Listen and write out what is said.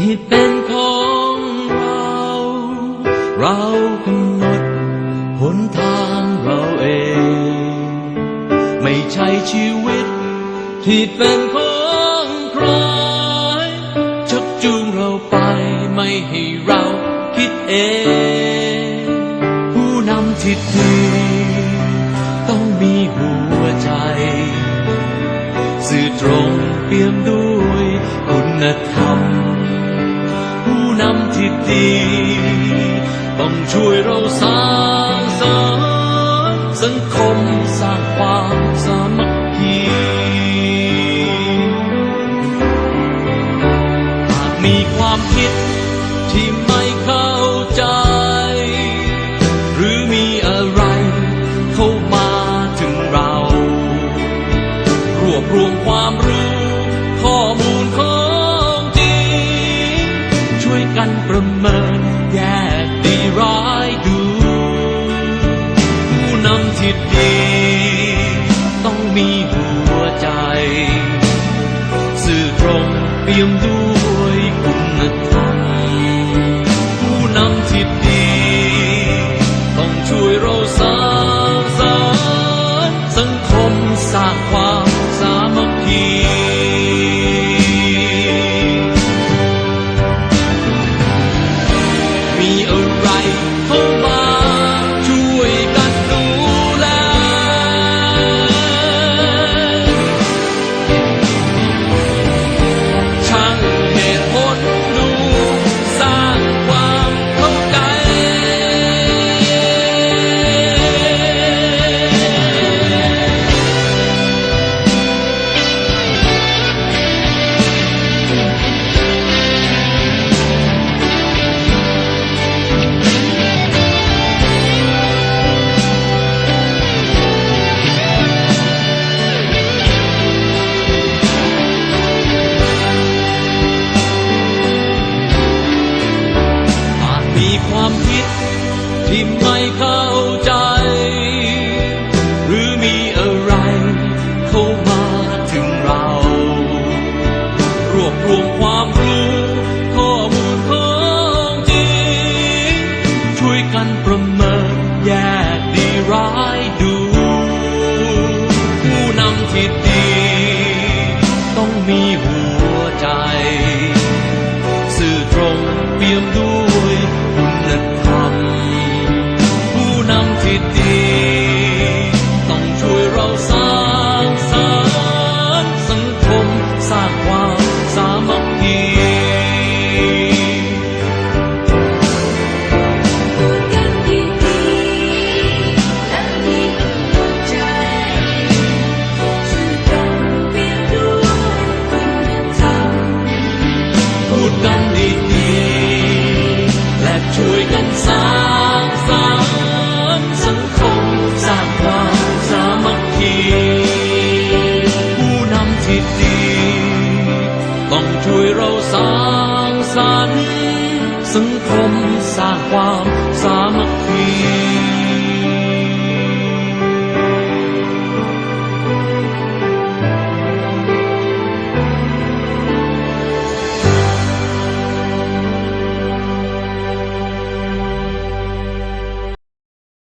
ที่เป็นของเรา เรากำหนดหนทางเราเอง ไม่ใช่ชีวิต ที่เป็นของใครชักจูงเราไปไม่ให้เราคิดเอง ผู้นำที่ดีต้องมีหัวใจ สื่อตรงเปี่ยมด้วยคุณธรรมำที่ดี ต้องช่วยเราสร้างสรรค์สังคมสร้างความสามัคคีหากมีความคิดที่ไม่เข้าใจ หรือมีอะไรเข้ามาถึงเรา รวบรวมความรู้ กันประเมินแยกดีร้ายดู ผู้นำที่ดี มีอะ คิด ที่ไม่เข้าใจ หรือมีอะไรเข้ามาถึงเรา รวบรวมความรู้ข้อมูลของจริง ช่วยกันประเมินแยกดีร้ายดู ผู้นำที่ดี ต้องมีหัวใจ สื่อตรงเปี่ยมด้วย มส ต้องช่วยเราสร้างสรรค์สังคมสร้างความสามัคคี